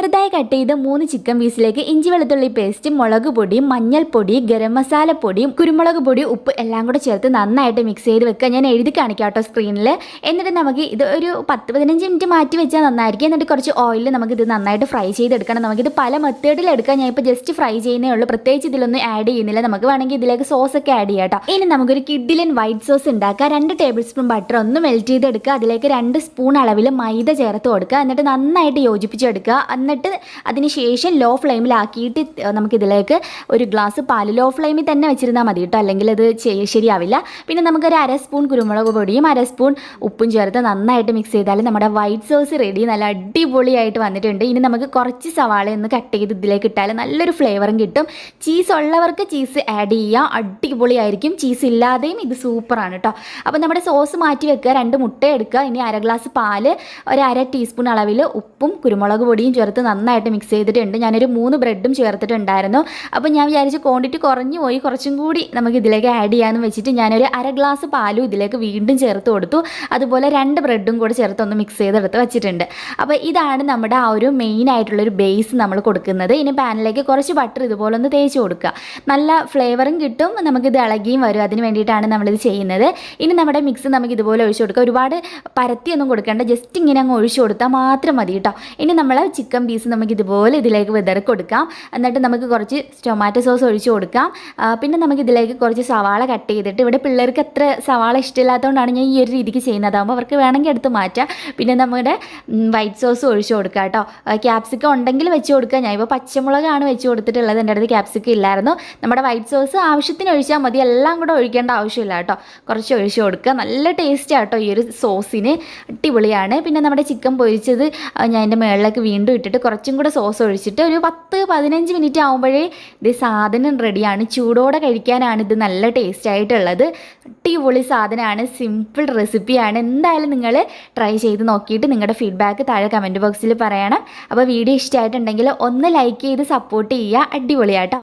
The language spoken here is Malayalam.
ചെറുതായി കട്ട് ചെയ്ത് മൂന്ന് ചിക്കൻ പീസിലേക്ക് ഇഞ്ചി വെളുത്തുള്ളി പേസ്റ്റ് മുളക് പൊടി മഞ്ഞൾപ്പൊടി ഗരം മസാല പൊടിയും കുരുമുളക് പൊടി ഉപ്പ് എല്ലാം കൂടെ ചേർത്ത് നന്നായിട്ട് മിക്സ് ചെയ്ത് വെക്കുക. ഞാൻ എഴുതി കാണിക്കാം കേട്ടോ സ്ക്രീനിൽ എന്നിട്ട് നമുക്ക് ഇത് ഒരു പത്ത് പതിനഞ്ച് മിനിറ്റ് മാറ്റി വെച്ചാൽ നന്നായിരിക്കും. എന്നിട്ട് കുറച്ച് ഓയിൽ നമുക്ക് ഇത് നന്നായിട്ട് ഫ്രൈ ചെയ്തെടുക്കണം. നമുക്കിത് പല മെത്തേഡിൽ എടുക്കാം. ഞാൻ ഇപ്പോൾ ജസ്റ്റ് ഫ്രൈ ചെയ്യുന്നേ ഉള്ളൂ. പ്രത്യേകിച്ച് ഇതിലൊന്നും ആഡ് ചെയ്യുന്നില്ല. നമുക്ക് വേണമെങ്കിൽ ഇതിലേക്ക് സോസ് ഒക്കെ ആഡ് ചെയ്യാം കേട്ടോ. ഇനി നമുക്കൊരു കിഡിലൻ വൈറ്റ് സോസ് ഉണ്ടാക്കുക രണ്ട് ടേബിൾ സ്പൂൺ ബട്ടർ ഒന്ന് മെൽറ്റ് ചെയ്തെടുക്കുക. അതിലേക്ക് രണ്ട് സ്പൂൺ അളവിൽ മൈദ ചേർത്ത് കൊടുക്കുക. എന്നിട്ട് നന്നായിട്ട് യോജിപ്പിച്ചെടുക്കുക. എന്നിട്ട് അതിന് ശേഷം ലോ ഫ്ലെയിമിലാക്കിയിട്ട് നമുക്കിതിലേക്ക് ഒരു ഗ്ലാസ് പാൽ ലോ ഫ്ലെയിമിൽ തന്നെ വെച്ചിരുന്നാൽ മതി കേട്ടോ അല്ലെങ്കിൽ അത് ശരിയാവില്ല. പിന്നെ നമുക്കൊരു അര സ്പൂൺ കുരുമുളക് പൊടിയും അര സ്പൂൺ ഉപ്പും ചേർത്ത് നന്നായിട്ട് മിക്സ് ചെയ്താൽ നമ്മുടെ വൈറ്റ് സോസ് റെഡി നല്ല അടിപൊളിയായിട്ട് വന്നിട്ടുണ്ട്. ഇനി നമുക്ക് കുറച്ച് സവാള ഒന്ന് കട്ട് ചെയ്ത് ഇതിലേക്ക് ഇട്ടാൽ നല്ലൊരു ഫ്ലേവറും കിട്ടും. ചീസ് ഉള്ളവർക്ക് ചീസ് ആഡ് ചെയ്യുക അടിപൊളിയായിരിക്കും. ചീസ് ഇല്ലാതെയും ഇത് സൂപ്പറാണ് കേട്ടോ അപ്പോൾ നമ്മുടെ സോസ് മാറ്റി വെക്കുക. രണ്ട് മുട്ട എടുക്കുക. ഇനി അര ഗ്ലാസ് പാൽ ഒരു അര ടീസ്പൂൺ അളവിൽ ഉപ്പും കുരുമുളക് പൊടിയും ചേർത്ത് നന്നായിട്ട് മിക്സ് ചെയ്തിട്ടുണ്ട്. ഞാനൊരു മൂന്ന് ബ്രെഡും ചേർത്തിട്ടുണ്ടായിരുന്നു. അപ്പോൾ ഞാൻ വിചാരിച്ച് ക്വാണ്ടിറ്റി കുറഞ്ഞു പോയി. കുറച്ചും കൂടി നമുക്ക് ഇതിലേക്ക് ആഡ് ചെയ്യാമെന്ന് വെച്ചിട്ട് ഞാനൊരു അര ഗ്ലാസ് പാലും ഇതിലേക്ക് വീണ്ടും ചേർത്ത് കൊടുത്തു. അതുപോലെ രണ്ട് ബ്രെഡും കൂടെ ചേർത്ത് ഒന്ന് മിക്സ് ചെയ്തെടുത്ത് വെച്ചിട്ടുണ്ട്. അപ്പോൾ ഇതാണ് നമ്മുടെ ആ ഒരു മെയിൻ ആയിട്ടുള്ളൊരു ബേസ് നമ്മൾ കൊടുക്കുന്നത്. ഇനി പാനിലേക്ക് കുറച്ച് ബട്ടർ ഇതുപോലെ ഒന്ന് തേച്ച് കൊടുക്കുക. നല്ല ഫ്ലേവറും കിട്ടും. നമുക്കിത് ഇളകിയും വരും. അതിന് വേണ്ടിയിട്ടാണ് നമ്മളിത് ചെയ്യുന്നത്. ഇനി നമ്മുടെ മിക്സ് നമുക്ക് ഇതുപോലെ ഒഴിച്ചു കൊടുക്കുക ഒരുപാട് പരത്തിയൊന്നും കൊടുക്കേണ്ട. ജസ്റ്റ് ഇങ്ങനെ അങ്ങ് ഒഴിച്ചു കൊടുത്താൽ മാത്രം മതി കേട്ടോ. ഇനി നമ്മൾ ചിക്കൻ പീസ് നമുക്ക് ഇതുപോലെ ഇതിലേക്ക് വിതറി കൊടുക്കാം. എന്നിട്ട് നമുക്ക് കുറച്ച് ടൊമാറ്റോ സോസ് ഒഴിച്ച് കൊടുക്കാം. പിന്നെ നമുക്ക് ഇതിലേക്ക് കുറച്ച് സവാള കട്ട് ചെയ്തിട്ട് ഇവിടെ പിള്ളേർക്ക് അത്ര സവാള ഇഷ്ടമില്ലാത്തതുകൊണ്ടാണ് ഞാൻ ഈ ഒരു രീതിക്ക് ചെയ്യുന്നത്. അതാകുമ്പോൾ അവർക്ക് വേണമെങ്കിൽ എടുത്ത് മാറ്റാം. പിന്നെ നമ്മുടെ വൈറ്റ് സോസ് ഒഴിച്ച് കൊടുക്കുക കേട്ടോ. ക്യാപ്സിക്കം ഉണ്ടെങ്കിൽ വെച്ച് കൊടുക്കുക. ഞാൻ ഇപ്പോൾ പച്ചമുളകാണ് വെച്ച് കൊടുത്തിട്ടുള്ളത്. എന്റെ അടുത്ത് ക്യാപ്സിക്കം ഇല്ലായിരുന്നു. നമ്മുടെ വൈറ്റ് സോസ് ആവശ്യത്തിന് ഒഴിച്ചാൽ മതി. എല്ലാം കൂടെ ഒഴിക്കേണ്ട ആവശ്യമില്ല കേട്ടോ. കുറച്ച് ഒഴിച്ച് കൊടുക്കുക. നല്ല ടേസ്റ്റ് ആട്ടോ ഈ ഒരു സോസിന് അടിപൊളിയാണ്. പിന്നെ നമ്മുടെ ചിക്കൻ പൊരിച്ചത് ഞാൻ എന്റെ മുകളിലേക്ക് വീണ്ടും ഇട്ടിട്ട് കുറച്ചും കൂടെ സോസ് ഒഴിച്ചിട്ട് ഒരു പത്ത് പതിനഞ്ച് മിനിറ്റ് ആകുമ്പോഴേ ഇത് സാധനം റെഡിയാണ് ചൂടോടെ കഴിക്കാനാണ് ഇത് നല്ല ടേസ്റ്റ് ആയിട്ടുള്ളത്. അടിപൊളി സാധനമാണ്. സിമ്പിൾ റെസിപ്പിയാണ് എന്തായാലും നിങ്ങൾ ട്രൈ ചെയ്ത് നോക്കിയിട്ട് നിങ്ങളുടെ ഫീഡ്ബാക്ക് താഴെ കമന്റ് ബോക്സിൽ പറയണം. അപ്പോൾ വീഡിയോ ഇഷ്ടമായിട്ടുണ്ടെങ്കിൽ ഒന്ന് ലൈക്ക് ചെയ്ത് സപ്പോർട്ട് ചെയ്യുക. അടിപൊളിയാട്ടോ.